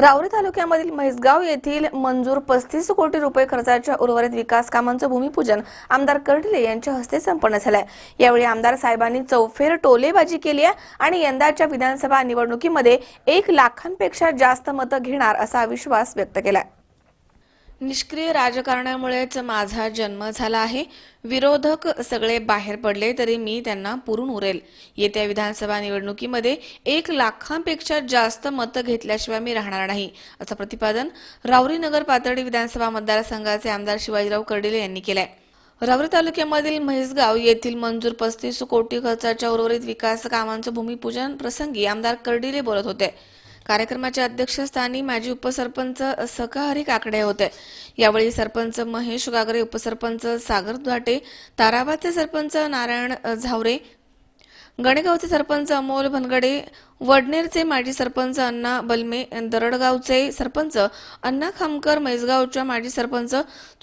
रावरी तालुक्यामधील म्हैसगाव येथील मंजूर पस्तीस कोटी रुपये खर्चाच्या उर्वरित विकास कामांचं भूमिपूजन आमदार कर्डिले यांच्या हस्ते संपन्न झालंय. यावेळी आमदार साहेबांनी चौफेर टोलेबाजी केली आहे आणि यंदाच्या विधानसभा निवडणुकीमध्ये एक लाखांपेक्षा जास्त मतं घेणार असा विश्वास व्यक्त केलाय. निष्क्रिय राजकारणामुळेच माझा जन्म झाला आहे. विरोधक सगळे बाहेर पडले तरी मी त्यांना पुरून उरेल. येत्या विधानसभा निवडणुकीमध्ये एक लाखांपेक्षा जास्त मतं घेतल्याशिवाय मी राहणार नाही असं प्रतिपादन रावरी नगर पातळी विधानसभा मतदारसंघाचे आमदार शिवाजीराव कर्डिले यांनी केलंय. रावरी तालुक्यामधील म्हैसगाव येथील मंजूर पस्तीस कोटी खर्चाच्या उर्वरित विकास कामांचं भूमिपूजन प्रसंगी आमदार कर्डिले बोलत होते. कार्यक्रमाच्या अध्यक्षस्थानी माजी उपसरपंच सकाहरी काकडे होते. यावेळी सरपंच महेश गागरे उपसरपंच सागर द्वाटे ताराबादचे सरपंच नारायण झावरे गणेगावचे सरपंच अमोल भनगडे वडनेरचे माजी सरपंच अण्णा बलमे दरडगावचे सरपंच अण्णा खामकर मैसगावच्या माजी सरपंच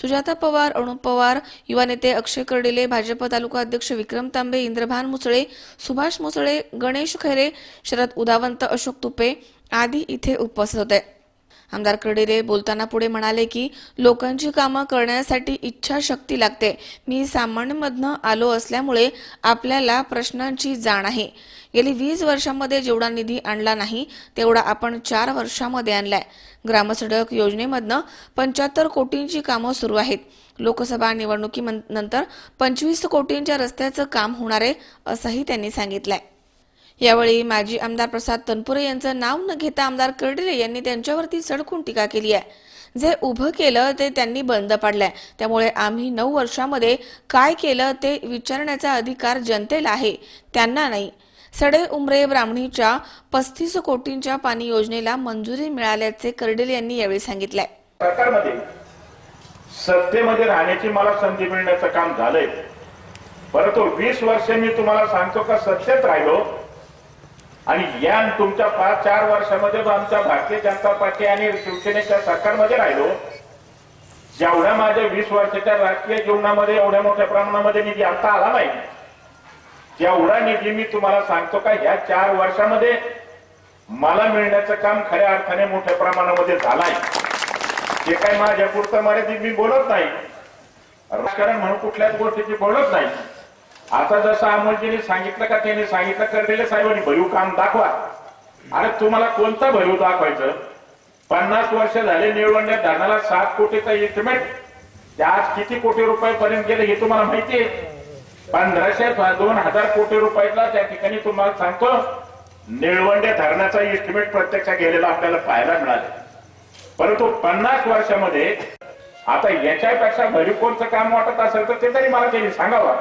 सुजाता पवार अणुप पवार युवा नेते अक्षय कर्डिले भाजप तालुका अध्यक्ष विक्रम तांबे इंद्रभान मुसळे सुभाष मुसळे गणेश खैरे शरद उदावंत अशोक तुपे आदी इथे उपस्थित होते. आमदार कर्डिले बोलताना पुढे म्हणाले की लोकांची कामं करण्यासाठी इच्छाशक्ती लागते. मी सामान्यमधनं आलो असल्यामुळे आपल्याला प्रश्नांची जाण आहे. गेली वीस वर्षांमध्ये जेवढा निधी आणला नाही तेवढा आपण चार वर्षामध्ये आणलाय. ग्रामसडक योजनेमधनं पंच्याहत्तर कोटींची कामं सुरू आहेत. लोकसभा निवडणुकीनंतर पंचवीस कोटींच्या रस्त्याचं काम होणार आहे असंही त्यांनी सांगितलंय. यावेळी माजी आमदार प्रसाद तनपुरे यांचं नाव न घेता आमदार कर्डिले यांनी त्यांच्यावरती सडकून टीका केली आहे. जे उभं केलं ते त्यांनी बंद पाडलंय. त्यामुळे आम्ही नऊ वर्षामध्ये काय केलं ते विचारण्याचा अधिकार जनतेला आहे. त्यांना नाही. सडे उमरे ब्राह्मणीच्या पस्तीस कोटींच्या पाणी योजनेला मंजुरी मिळाल्याचे कर्डिले यांनी यावेळी सांगितलंय. सरकारमध्ये सत्तेमध्ये राहण्याची मला संधी मिळण्याचं काम झालंय. परंतु वीस वर्ष मी तुम्हाला सांगतो का सत्तेत राहिलो आणि या तुमच्या पाच चार वर्षामध्ये जो आमच्या भारतीय जनता पार्टी आणि शिवसेनेच्या सरकारमध्ये राहिलो जेवढ्या माझ्या वीस वर्षाच्या राजकीय जीवनामध्ये एवढ्या मोठ्या प्रमाणामध्ये निधी आता आला नाही. जेवढा निधी मी तुम्हाला सांगतो का ह्या चार वर्षामध्ये मला मिळण्याचं काम खऱ्या अर्थाने मोठ्या प्रमाणामध्ये झालाय. जे काही माझ्या पुरतं मर्यादित मी बोलत नाही. राजकारण म्हणून कुठल्याच गोष्टीची बोलत नाही. आता जसं अमोलजीने सांगितलं का त्यांनी सांगितलं करलेले साहेबांनी भरीव काम दाखवा. अरे तुम्हाला कोणतं भरीव दाखवायचं? पन्नास वर्ष झाले निळवंड्या धरणाला सात कोटीचा एस्टिमेट ते आज किती कोटी रुपयापर्यंत गेले हे तुम्हाला माहिती आहे पंधराशे दोन हजार कोटी रुपयाला त्या ठिकाणी तुम्हाला सांगतो निळवंड्या धरणाचा एस्टिमेट प्रत्यक्षात गेलेला आपल्याला पाहायला मिळाले. परंतु पन्नास वर्षामध्ये आता याच्यापेक्षा भरीव कोणचं काम वाटत असेल तर ते तरी मला त्यांनी सांगावं.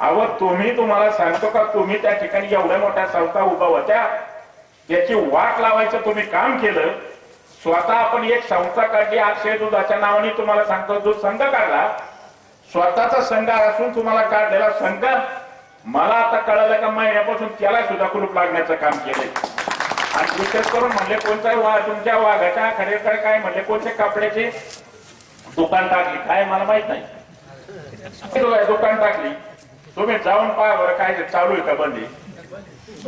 अहो तुम्ही तुम्हाला सांगतो का तुम्ही त्या ठिकाणी एवढ्या मोठ्या संस्था उभा होत्या त्याची वाट लावायचं तुम्ही काम केलं स्वतः आपण एक संस्था काढली अक्षय दुधाच्या नावाने तुम्हाला सांगतो दूध संघ काढला स्वतःचा संघ असून तुम्हाला काढलेला संघ मला आता कळालं का महिन्यापासून त्याला सुद्धा कुलूप लागण्याचं काम केलंय. आणि विशेष करून म्हणले कोणत्या वा तुमच्या वाघाच्या खरेदीकडे काय म्हणले कोणते कपड्याचे दुकान टाकली काय मला माहीत नाही. दुकान टाकली. तुम्ही जाऊन पहा बरं काय ते चालू आहे का बंदी.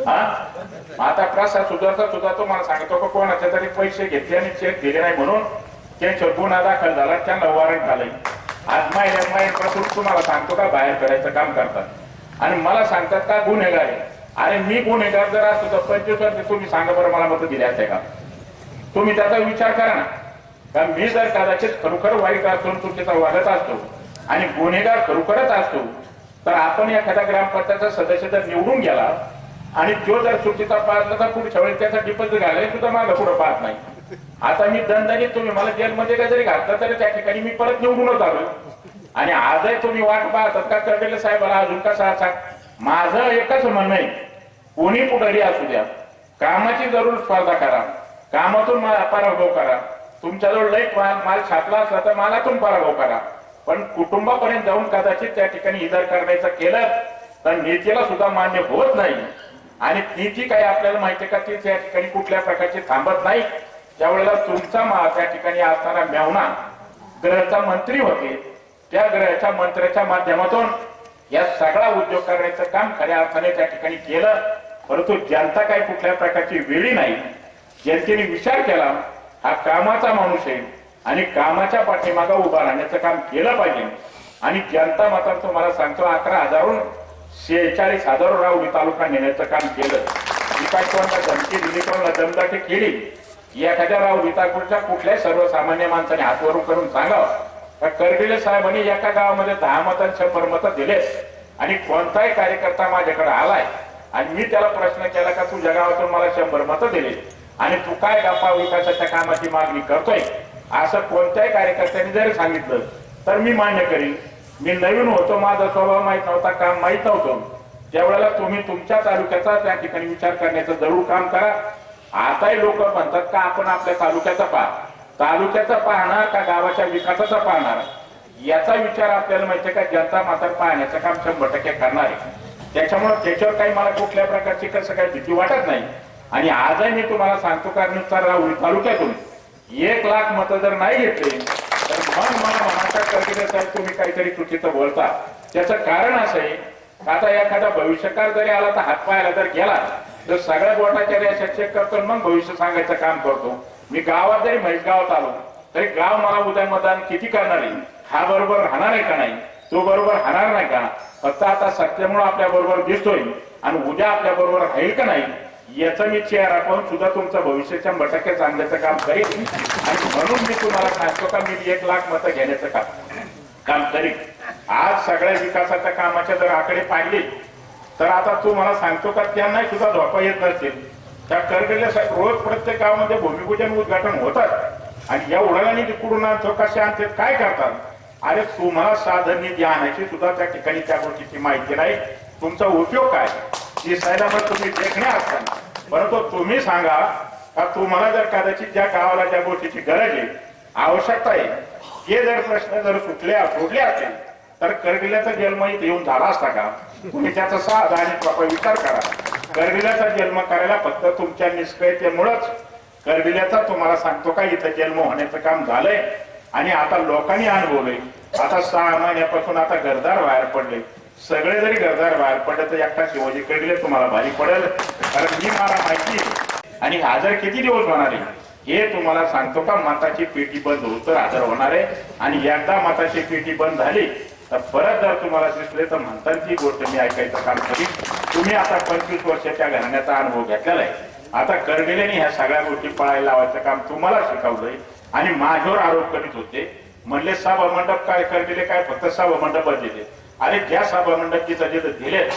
हा? आता प्रसाद सुधारता सुद्धा तुम्हाला सांगतो का कोणाच्या तरी पैसे घेतले आणि चेक दिले नाही म्हणून त्यांच्यावर गुन्हा दाखल झाला त्यांना वॉरंट आले आज महिन्या महिन्यापासून तुम्हाला सांगतो का बाहेर करायचं काम करतात. आणि मला सांगतात का गुन्हेगार आहे. अरे मी गुन्हेगार जर असतो तर पंचवीस तुम्ही सांगा बरं मला मत दिले असते का? तुम्ही त्याचा विचार करा ना. कारण मी जर कदाचित खरोखर वाईट असतो तुमच्या चुकीचा वागत असतो आणि गुन्हेगार खरोखरच असतो तर आपण एखाद्या ग्रामपंचायतचा सदस्य जर निवडून गेला आणि तो जर चुकीचा पाहतला तर पुढच्या वेळी त्याचा डिपॉझिट घालायला सुद्धा मला पुढे पाहत नाही. आता मी दंडाने तुम्ही मला जेलमध्ये का जरी घातलं तरी त्या ठिकाणी मी परत निवडूनच आलो. आणि आजही तुम्ही वाट पाहतात का कळलेलं साहेबाला अजून कसा असा? माझं एकच म्हणणं आहे कोणी पुढारी असू द्या. कामाची जरूर स्पर्धा करा. कामातून मला पराभव करा. तुमच्याजवळ लई माल छापला असला तर मालातून पराभव करा. पण कुटुंबापर्यंत जाऊन कदाचित त्या ठिकाणी इजार करण्याचं केलं तर नीतीला सुद्धा मान्य होत नाही. आणि नीती काही आपल्याला माहिती का ती त्या ठिकाणी कुठल्या प्रकारची थांबत नाही. त्यावेळेला तुमचा मा त्या ठिकाणी असणारा मेवना ग्रहचा मंत्री होते त्या ग्रहाच्या मंत्र्याच्या माध्यमातून या सगळा उद्योग करण्याचं काम खऱ्या अर्थाने त्या ठिकाणी केलं. परंतु जनता काही कुठल्या प्रकारची वेळी नाही. जनतेने विचार केला हा कामाचा माणूस आहे. आणि कामाच्या पाठीमागा उभा राहण्याचं काम केलं पाहिजे. आणि जनता मात्र तुम्हाला सांगतो अकरा हजारून शेहेचाळीस हजार रावडी तालुका नेण्याचं काम केलं. ही काय कोणाला धमकी दिली कोणाला दमदाटी केली. एखाद्या राव तालुक्याच्या कुठल्याही सर्वसामान्य माणसाने हातवरून करून सांगावं. का करडिले साहेबांनी एका गावामध्ये दहा मतं शंभर मतं दिले आणि कोणताही कार्यकर्ता माझ्याकडे आलाय. आणि मी त्याला प्रश्न केला का तुझ्या गावातून मला शंभर मतं दिली आणि तू काय गप्पा विकासाच्या कामाची मागणी करतोय? असं कोणत्याही कार्यकर्त्यांनी जर सांगितलं तर मी मान्य करीन. मी नवीन होतो माझा स्वभाव माहीत नव्हता काम माहीत नव्हतं. त्यावेळेला तुम्ही तुमच्या तालुक्याचा त्या ठिकाणी विचार करण्याचं जरूर काम करा. आताही लोक म्हणतात का आपण आपल्या तालुक्याचा पहा? तालुक्याचा पाहणार का गावाच्या विकासाचा पाहणार? याचा विचार आपल्याला माहिती का जनता मात्र पाहण्याचं काम शंभर टक्के करणार आहे. त्याच्यामुळे त्याच्यावर काही मला कुठल्या प्रकारची कसं काही भीती वाटत नाही. आणि आजही मी तुम्हाला सांगतो कारण राहुल तालुक्यातून. एक लाख मतं जर नाही घेतले तर मग मला मनाच्या कर्गिले साहेब तुम्ही काहीतरी चुकीचं बोलता. त्याचं कारण असं आहे आता एखादा भविष्यकार जरी आला तर हातपायला जर गेला तर सगळ्या बोटाच्या रेषा चेक करतो मग भविष्य सांगायचं काम करतो. मी गावात जरी म्हैस गावात आलो तरी गाव मला उद्या मतदान किती करणार आहे? हा बरोबर राहणार आहे का नाही? तो बरोबर राहणार नाही का? फक्त आता सत्यामुळे आपल्या बरोबर दिसतोय आणि उद्या आपल्या बरोबर राहील का नाही? याचा मी चेहरा पाहून सुद्धा तुमचा भविष्याच्या शंभर सांगण्याचं काम करेल आणि म्हणून मी तुम्हाला सांगतो का मी एक लाख मतं घेण्याचं काम काम करीन. आज सगळ्या विकासाच्या कामाच्या जर आकडे पाहिले तर आता तू मला सांगतो का त्यांना सुद्धा झोपा येत नसतील त्या करगेल्या रोज प्रत्येक गावामध्ये भूमिपूजन उद्घाटन होतात. आणि या उडालाने तिकडून आणतो कसे आणतात काय करतात? अरे तुम्हाला साधन निधी आणायची सुद्धा त्या ठिकाणी त्या गोष्टीची माहिती नाही. तुमचा उपयोग काय? दिसायला मग तुम्ही देखणे असताना परंतु तुम्ही सांगा का तुम्हाला जर कदाचित ज्या गावाला ज्या गोष्टीची गरज आहे आवश्यकता आहे हे जर प्रश्न जर सुटले सुटले असेल तर करगिल्याचा जन्म इथे येऊन झाला असता का? तुम्ही त्याचा साधा आणि प्रॉपर विचार करा. करगिल्याचा जन्म करायला फक्त तुमच्या निष्क्रियतेमुळेच करगिल्याचा तुम्हाला सांगतो का इथं जन्म होण्याचं काम झालंय. आणि आता लोकांनी अनुभवलंय. आता सहा महिन्यापासून आता घरदार बाहेर पडले. सगळे जरी गरदार बाहेर पडले तर एकटा शिवाजी कडले तुम्हाला भारी पडेल. कारण मी मला माहिती आहे. आणि हजर किती दिवस होणार आहे? हे तुम्हाला सांगतो का? माताची पेटी बंद होत तर हजर होणार आहे. आणि एकदा माताची पेटी बंद झाली तर परत जर तुम्हाला दिसले तर म्हणतात ती गोष्ट मी ऐकायचं काम करीन. तुम्ही आता पंचवीस वर्षाच्या घराण्याचा अनुभव घेतलेला आहे. आता करगेल्याने ह्या सगळ्या गोष्टी पळायला लावायचं काम तुम्हाला शिकवलंय. आणि माझ्यावर आरोप करीत होते. म्हणले सभा मंडप काय करगेले? काय फक्त सभा मंडपच दिले अरे ज्या सभा मंडप जिथं दिले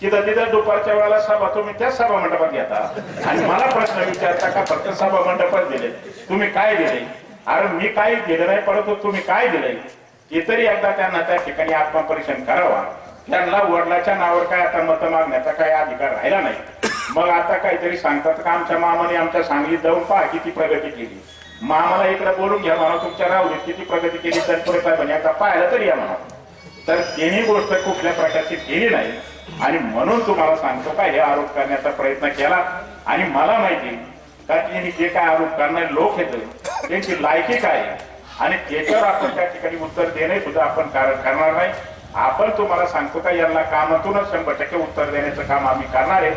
तिथं तिथं दुपारच्या वेळेला सभा तुम्ही त्याच सभा मंडपात घेता. आणि मला प्रश्न विचारता का फक्त सभा मंडपात दिले तुम्ही काय दिले अरे मी काय दिलं नाही परंतु तुम्ही काय दिलंय? की तरी एकदा त्यांना त्या ठिकाणी आत्मपरीक्षण करावा. त्यांना वडिलाच्या नावावर काय आता मत मागण्याचा काय अधिकार राहिला नाही. मग आता काहीतरी सांगतात का आमच्या मामाने आमच्या सांगलीत जाऊन पहा किती प्रगती केली. मामाला इकडे बोलून घ्या म्हणा तुमच्या राहुलीत किती प्रगती केली तर पुढे काय म्हणे? आता पाहायला तरी या म्हणा. तर तिन्ही गोष्ट कुठल्या प्रकारची केली नाही. आणि म्हणून तुम्हाला सांगतो का हे आरोप करण्याचा प्रयत्न केला. आणि मला माहिती का तिने जे काय आरोप करणारे लोक येत त्यांची लायकी काय आहे? आणि त्याच्यावर आपण त्या ठिकाणी उत्तर देणे सुद्धा आपण कारण करणार नाही. आपण तुम्हाला सांगतो का यांना कामातूनच शंभर टक्के उत्तर देण्याचं काम आम्ही करणार आहे.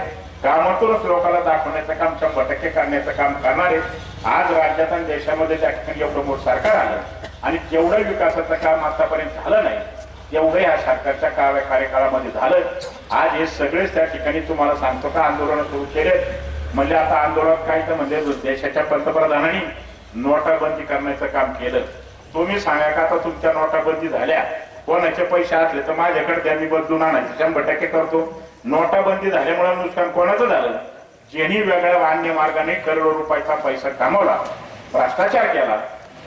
कामातूनच लोकांना दाखवण्याचं काम शंभर टक्के करण्याचं काम करणार आहे. आज राज्यात आणि देशामध्ये त्या ठिकाणी एवढं मोठं सरकार आलं. आणि जेवढं विकासाचं काम आतापर्यंत झालं नाही. एवढं ह्या सरकारच्या कार्य कार्यकाळामध्ये झालं. आज हे सगळेच त्या ठिकाणी तुम्हाला सांगतो का आंदोलन सुरू केले म्हणजे आता आंदोलन काय तर म्हणजे देशाच्या पंतप्रधानांनी नोटाबंदी करण्याचं काम केलं. तुम्ही सांगा का आता तुमच्या नोटाबंदी झाल्या? कोणाचे पैसे असले तर माझ्याकडे त्यांनी बदलून आणायचे. शंभर टक्के करतो. नोटाबंदी झाल्यामुळे नुकसान कोणाचं झालं? ज्यांनी वेगळ्या अन्य मार्गाने करोडो रुपयाचा पैसा कमावला भ्रष्टाचार केला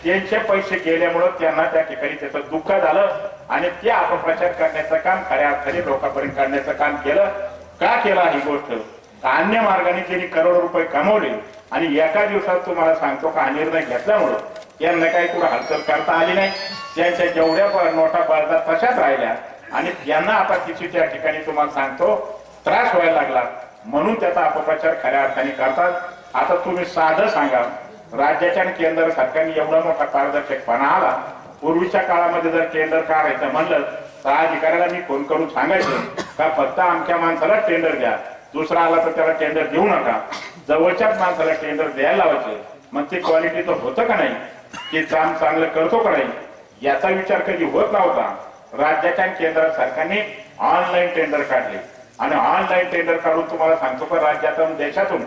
त्यांचे पैसे गेल्यामुळं त्यांना त्या ठिकाणी त्याचं दुःख झालं. आणि ते अपप्रचार करण्याचं काम खऱ्या अर्थाने लोकांपर्यंत करण्याचं काम केलं. का केलं ही गोष्ट? अन्य मार्गाने त्यांनी करोड रुपये कमवले आणि एका दिवसात तुम्हाला सांगतो का हा निर्णय घेतल्यामुळं यांना काही कुठं हालचाल करता आली नाही. त्यांच्या जेवढ्या नोटा पळतात तशाच राहिल्या आणि यांना आता तिची त्या ठिकाणी तुम्हाला सांगतो त्रास व्हायला लागला. म्हणून त्याचा अपप्रचार खऱ्या अर्थाने करतात. आता तुम्ही साधं सांगा. राज्याच्या आणि केंद्र सरकारने एवढा मोठा पारदर्शकपणा आला पूर्वीच्या काळामध्ये जर टेंडर काढायचं म्हणलं तर अधिकाऱ्याला मी फोन करून सांगायचं का फक्त आमच्या माणसाला टेंडर द्या. दुसरा आला तर त्याला टेंडर देऊ नका. जवळच्याच माणसाला टेंडर द्यायला लावायचे. मग ते तर होतं का नाही? ते काम चांगलं करतो का नाही? याचा विचार कधी होत नव्हता. राज्याच्या केंद्र सरकारने ऑनलाईन टेंडर काढले. आणि ऑनलाईन टेंडर काढून तुम्हाला सांगतो का राज्यातून देशातून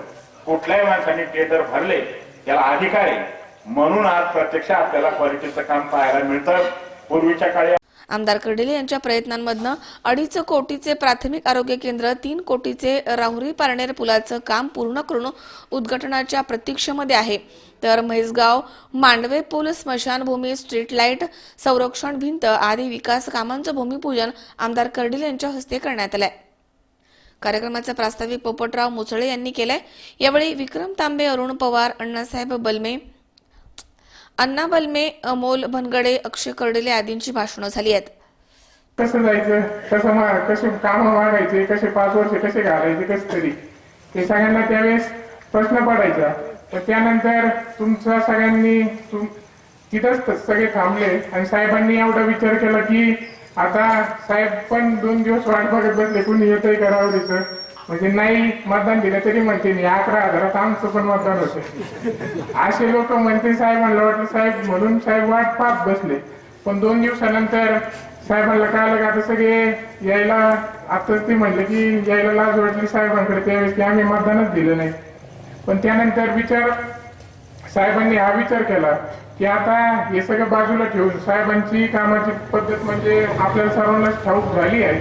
कुठल्याही माणसाने टेंडर भरले त्याला अधिकार आहे. म्हणून आज प्रत्यक्ष आपल्याला क्वालिटीचं काम पाहायला मिळतं. पूर्वीच्या काळी आमदार कर्डिले यांच्या प्रयत्नांमधनं अडीच कोटीचे प्राथमिक आरोग्य केंद्र तीन कोटीचे राहुरी पारनेर पुलाचं काम पूर्ण करून उद्घाटनाच्या प्रतीक्षेमध्ये आहे. तर म्हैसगाव मांडवे पूल स्मशानभूमी स्ट्रीट लाइट संरक्षण भिंत आदी विकास कामांचं भूमिपूजन आमदार कर्डिले यांच्या हस्ते करण्यात आलंय. कार्यक्रमाचा प्रास्ताविक पोपटराव मुसळे यांनी केलाय. यावेळी विक्रम तांबे अरुण पवार अण्णासाहेब बलमे अण्णा बलमे अमोल भनगडे अक्षय कर्डिले आदींची भाषणं झाली आहेत. कसं जायचं? कसं मा कसे काम मागायचे? कसे पाच वर्ष कसे घालायचे? कसे तरी? ते सगळ्यांना त्यावेळेस प्रश्न पडायचा. तर त्यानंतर तुमचा सगळ्यांनी तुम तिथंच सगळे थांबले आणि साहेबांनी एवढा विचार केला की आता साहेब पण दोन दिवस वाट बघत बसले. कुणी येतंय करावं तिथं म्हणजे नाही मतदान दिलं तरी म्हणते मी अकरा हजारात आमचं पण मतदान होतं. असे लोक म्हणते साहेब म्हणलं वाटलं साहेब म्हणून साहेब वाट पाप बसले. पण दोन दिवसानंतर साहेबांना कळालं का आता सगळे यायला आता ते म्हणले की यायला लाज वाटली साहेबांकडे त्यावेळेस की आम्ही मतदानच दिलं नाही. पण त्यानंतर विचार साहेबांनी हा विचार केला की आता हे सगळं बाजूला ठेवून साहेबांची कामाची पद्धत म्हणजे आपल्याला सर्वांनाच ठाऊक झाली आहे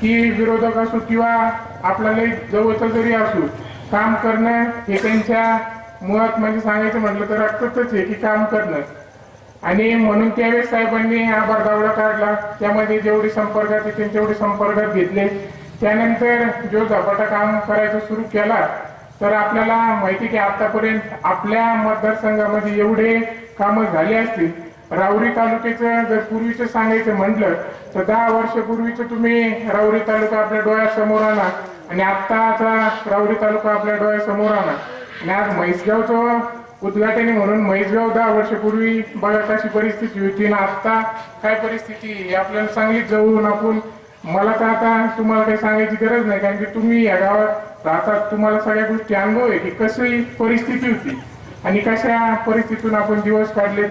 की विरोधक असो किंवा आपल्याला जवळचं जरी असू काम करणं हे त्यांच्या मुळात म्हणजे सांगायचं म्हटलं तर रक्तातच आहे की काम करणं. आणि म्हणून त्यावेळेस साहेबांनी हा बरदावडा काढला. त्यामध्ये जेवढे संपर्कात येतील तेवढे संपर्कात घेतले. त्यानंतर जो झपाटा काम करायचं सुरू केला तर आपल्याला माहिती की आतापर्यंत आपल्या मतदारसंघामध्ये एवढे कामं झाले असतील. राऊरी तालुक्याचं जर पूर्वीचं सांगायचं म्हटलं तर दहा वर्षपूर्वीचं तुम्ही राऊरी तालुका आपल्या डोळ्यासमोर आणा. आणि आत्ताचा राऊरी तालुका आपल्या डोळ्यासमोर आला. आणि आज म्हैसगावचं उद्घाटन म्हणून म्हैसगाव दहा वर्षपूर्वी बघा कशी परिस्थिती होती ना आता काय परिस्थिती हे आपल्याला चांगली जवळून आपण मला तर आता तुम्हाला काही सांगायची गरज नाही कारण की तुम्ही या गावात राहतात तुम्हाला सगळ्या गोष्टी अनुभव आहे की कशी परिस्थिती होती आणि कशा परिस्थितीतून आपण दिवस काढले.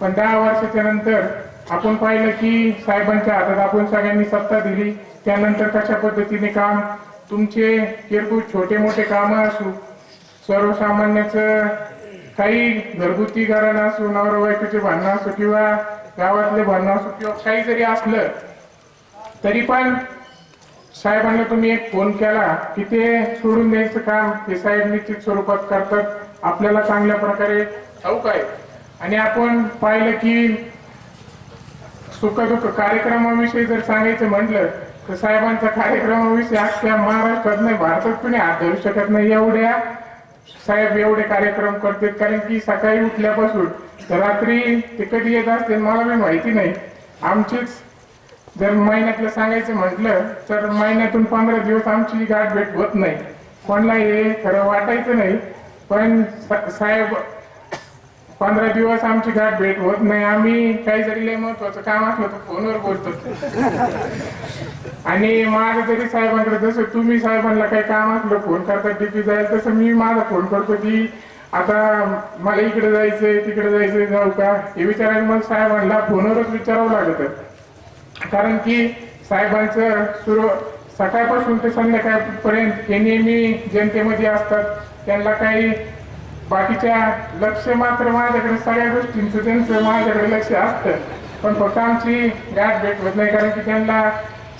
पण दहा वर्षाच्या नंतर आपण पाहिलं की साहेबांच्या हातात आपण सगळ्यांनी सत्ता दिली. त्यानंतर कशा पद्धतीने काम तुमचे किरकोळ छोटे मोठे काम असू सर्वसामान्याचं काही घरगुती कारण असू नवरा बायकोचे भांडणं असो किंवा गावातले भांडणं असो किंवा काही जरी असलं तरी पण साहेबांना तुम्ही एक फोन केला की ते सोडून द्यायचं काम हे साहेब निश्चित स्वरूपात करतात. आपल्याला चांगल्या प्रकारे ठाऊक आहे. आणि आपण पाहिलं की सुखदुःख कार्यक्रमाविषयी जर सांगायचं म्हटलं साहेबांच्या कार्यक्रमाविषयी अख्ख्या महाराष्ट्रात नाही भारतात कुणी हात धरू शकत नाही एवढ्या. साहेब एवढे कार्यक्रम करतात कारण की सकाळी उठल्यापासून तर रात्री ते कधी येत असते मला बी माहिती नाही. आमचीच जर महिन्यातलं सांगायचं म्हटलं तर महिन्यातून पंधरा दिवस आमची गाठ भेट होत नाही. कोणाला हे खरं वाटायचं नाही पण साहेब पंधरा दिवस आमची गाठ भेट होत नाही. आम्ही काही जरी लय महत्वाचं काम असलं तर फोनवर बोलतो. आणि माझं जरी साहेबांकडे जसं तुम्ही साहेबांना काही काम असलं फोन करता डीपी जाईल तसं मी माझा फोन करतो की आता मला इकडे जायचंय तिकडे जायचंय जाऊ का? हे विचारायला मला साहेबांना फोनवरच विचारावं लागतं. कारण की साहेबांचं सुरू सकाळपासून ते संध्याकाळपर्यंत हे नेहमी जनतेमध्ये असतात. त्यांना काही बाकीच्या लक्ष मात्र माझ्याकडे सगळ्या गोष्टींचं त्यांचं माझ्याकडे लक्ष असतं. पण फक्त आमची गाठ भेट होत नाही कारण की त्यांना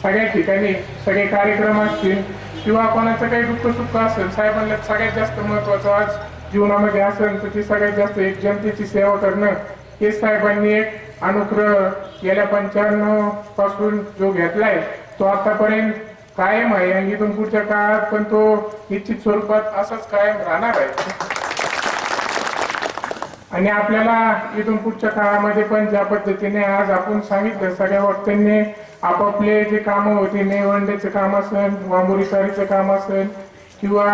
सगळ्या ठिकाणी सगळे कार्यक्रम असतील किंवा कोणाचं काही दुःख सुख असेल साहेबांना सगळ्यात जास्त महत्वाचं आज जीवनामध्ये असेल तर ती सगळ्यात जास्त एक जनतेची सेवा करणं हे साहेबांनी एक अनुग्रह गेल्या पंच्याण्णवपासून जो घेतलाय तो आतापर्यंत कायम आहे. आणि इथून पुढच्या काळात पण तो निश्चित स्वरूपात असाच कायम राहणार आहे. आणि आपल्याला इथून पुढच्या काळामध्ये पण ज्या पद्धतीने आज आपण सांगितलं सगळ्या वक्त्यांनी आपापले जे कामं होते नेवंडेचे काम असेल वांबुरीसारीचं काम असेल किंवा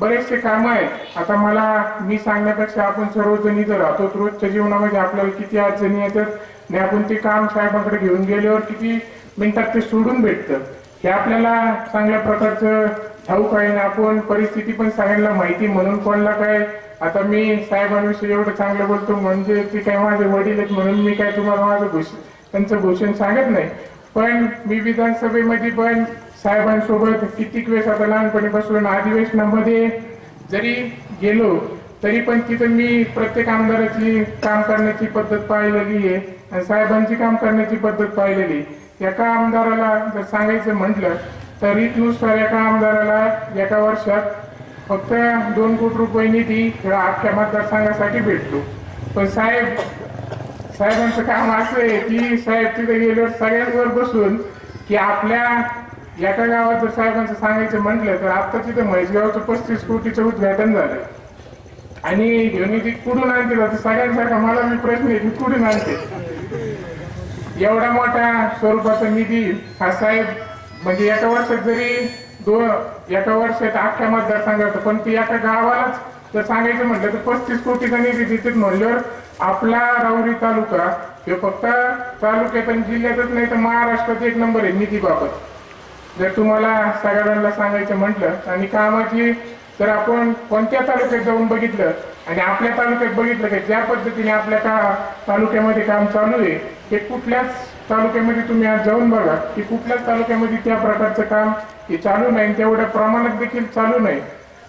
बरेचसे काम आहेत. आता मला मी सांगण्यापेक्षा आपण सर्वजण इथं राहतो. रोजच्या जीवनामध्ये आपल्याला किती अडचणी येतात आणि आपण ते काम साहेबांकडे घेऊन गेल्यावर किती मिनिटात ते सोडून भेटतं. हे आपल्याला चांगल्या प्रकारचं ठाऊक आहे आणि आपण परिस्थिती पण सगळ्यांना माहिती म्हणून कोणाला काय आता मी साहेबांविषयी एवढं चांगलं बोलतो म्हणजे ते काय माझे वडील आहेत म्हणून मी काय तुम्हाला माझं भूषण त्यांचं भूषण सांगत नाही पण मी विधानसभेमध्ये पण साहेबांसोबत कितीक वेळेस आता लहानपणी बसून अधिवेशनामध्ये जरी गेलो तरी पण तिथं मी प्रत्येक आमदाराची काम करण्याची पद्धत पाहिलेली आहे आणि साहेबांची काम करण्याची पद्धत पाहिलेली आहे. एका आमदाराला जर सांगायचं म्हटलं तर नुसार एका आमदाराला एका वर्षात फक्त दोन कोटी रुपये निधी ह्या अख्ख्या मतदारसंघासाठी भेटतो. पण साहेब साहेबांचं काम असं आहे की साहेब तिथे गेल्यावर सगळ्यांवर बसून की आपल्या एका गावात जर साहेबांचं सांगायचं म्हटलं तर आता तिथे म्हैसगावचं पस्तीस कोटीचं उद्घाटन झालं. आणि घेऊन कुठून आणते आता सगळ्यांसारखा मला मी प्रश्न आहे की कुठून आणते एवढा मोठा स्वरूपाचा निधी हा साहेब म्हणजे एका वर्षात जरी दोन एका वर्षात अख्ख्या मतदारसंघात. पण ती एका गावालाच जर सांगायचं म्हटलं तर पस्तीस कोटीचा निधी देतात म्हणल्यावर आपला राऊरी तालुका हे फक्त तालुक्यात आणि जिल्ह्यातच नाही तर महाराष्ट्रात एक नंबर आहे निधीबाबत. जर तुम्हाला सगळ्यांना सांगायचं म्हटलं आणि कामाची जर आपण कोणत्या तालुक्यात जाऊन बघितलं आणि आपल्या तालुक्यात बघितलं की ज्या पद्धतीने आपल्या का तालुक्यामध्ये काम चालू आहे ते कुठल्याच तालुक्यामध्ये तुम्ही आज जाऊन बघा की कुठल्याच तालुक्यामध्ये त्या प्रकारचं काम हे चालू नाही तेवढ्या प्रमाणात देखील चालू नाही.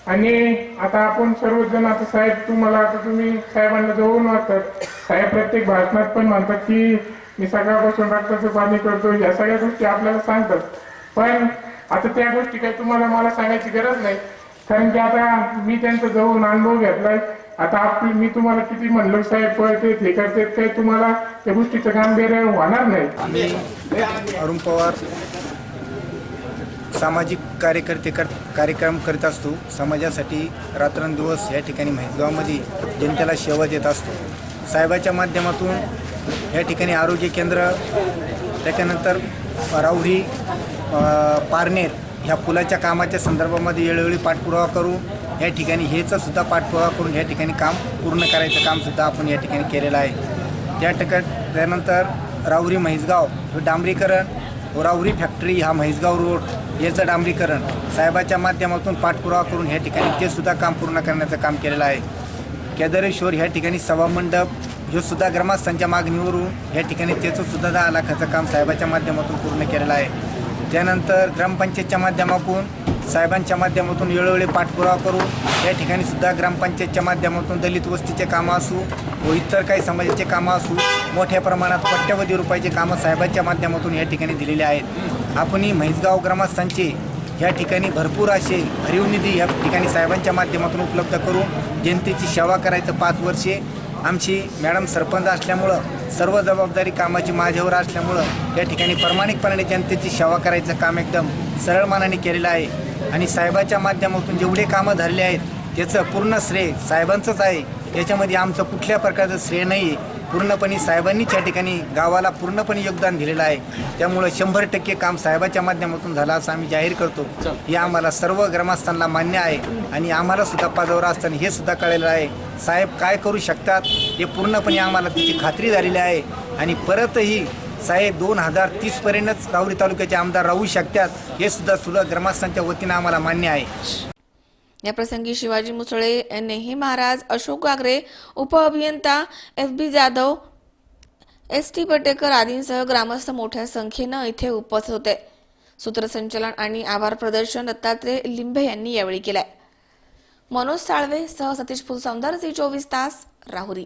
आणि आता आपण सर्वजण आता साहेब तुम्हाला आता तुम्ही साहेबांना जवळून वाटतात साहेब प्रत्येक भाषणात पण म्हणतात की मी सकाळपासून रक्ताचं पाणी करतो या सगळ्या गोष्टी आपल्याला सांगतात. पण आता त्या गोष्टी काही तुम्हाला मला सांगायची गरज नाही. कारण की आता मी त्यांचा जवळून अनुभव घेतलाय. आता आपली मी तुम्हाला किती म्हणलो साहेब पळतेत हे करते काही तुम्हाला त्या गोष्टीचं गांभीर्य होणार नाही. अरुण पवार. सामाजिक कार्यकर्ते कर कार्यक्रम करीत असतो. समाजासाठी रात्रंदिवस या ठिकाणी म्हणजे म्हैसगावमध्ये जनतेला सेवा देत असतो. साहेबाच्या माध्यमातून या ठिकाणी आरोग्य केंद्र त्याच्यानंतर राऊरी पारनेर ह्या पुलाच्या कामाच्या संदर्भामध्ये वेळोवेळी पाठपुरावा करून या ठिकाणी हेचं सुद्धा पाठपुरावा करून या ठिकाणी काम पूर्ण करायचं कामसुद्धा आपण या ठिकाणी केलेलं आहे. त्या ठिकाण त्यानंतर राऊरी म्हैसगाव हे डांबरीकरण राऊरी फॅक्टरी हा म्हैसगाव रोड याचं डांबरीकरण साहेबाच्या माध्यमातून पाठपुरावा करून ह्या ठिकाणी ते सुद्धा काम पूर्ण करण्याचं काम केलेलं आहे. केदारेश्वर ह्या ठिकाणी सभामंडप हे सुद्धा ग्रामस्थांच्या मागणीवरून या ठिकाणी त्याचं सुद्धा दहा लाखाचं काम साहेबाच्या माध्यमातून पूर्ण केलेलं आहे. त्यानंतर ग्रामपंचायतच्या माध्यमातून साहेबांच्या माध्यमातून वेळोवेळी पाठपुरावा करू. या ठिकाणी सुद्धा ग्रामपंचायतच्या माध्यमातून दलित वस्तीचे कामं असू व इतर काही समाजाचे कामं असू मोठ्या प्रमाणात कोट्यवधी रुपयाचे कामं साहेबांच्या माध्यमातून या ठिकाणी दिलेले आहेत. आपणही म्हैसगाव ग्रामस्थांचे या ठिकाणी भरपूर असे भरीव निधी या ठिकाणी साहेबांच्या माध्यमातून उपलब्ध करून जनतेची सेवा करायचं पाच वर्षे. आमची मॅडम सरपंच असल्यामुळं सर्व जबाबदारी कामाची माझ्यावर असल्यामुळं या ठिकाणी प्रामाणिकपणाने जनतेची सेवा करायचं काम एकदम सरळ मानाने केलेलं आहे. आणि साहेबाच्या माध्यमातून जेवढे कामं झाले आहेत त्याचं पूर्ण श्रेय साहेबांचंच आहे. याच्यामध्ये आमचं कुठल्या प्रकारचं श्रेय नाही आहे पूर्णपणे साहेबांनीच या ठिकाणी गावाला पूर्णपणे योगदान दिलेलं आहे. त्यामुळं शंभर टक्के काम साहेबाच्या माध्यमातून झालं असं आम्ही जाहीर करतो. हे आम्हाला सर्व ग्रामस्थांना मान्य आहे आणि आम्हाला सुद्धा पदावर असताना हे सुद्धा कळलेलं आहे. साहेब काय करू शकतात हे पूर्णपणे आम्हाला त्याची खात्री झालेली आहे. आणि परतही साहेब दोन हजार तीसपर्यंतच राहुरी तालुक्याचे आमदार राहू शकतात हे सुद्धा सुद्धा ग्रामस्थांच्या वतीनं आम्हाला मान्य आहे. या प्रसंगी शिवाजी मुसळे नेही महाराज अशोक गागरे उपअभियंता F B Jadhav S T Patekar आदींसह ग्रामस्थ मोठ्या संख्येनं इथे उपस्थित होते. सूत्रसंचलन आणि आभार प्रदर्शन दत्तात्रय लिंबे यांनी यावेळी केलंय. मनोज साळवे सह सतीश फुलसौंदर झी चोवीस तास राहुरी.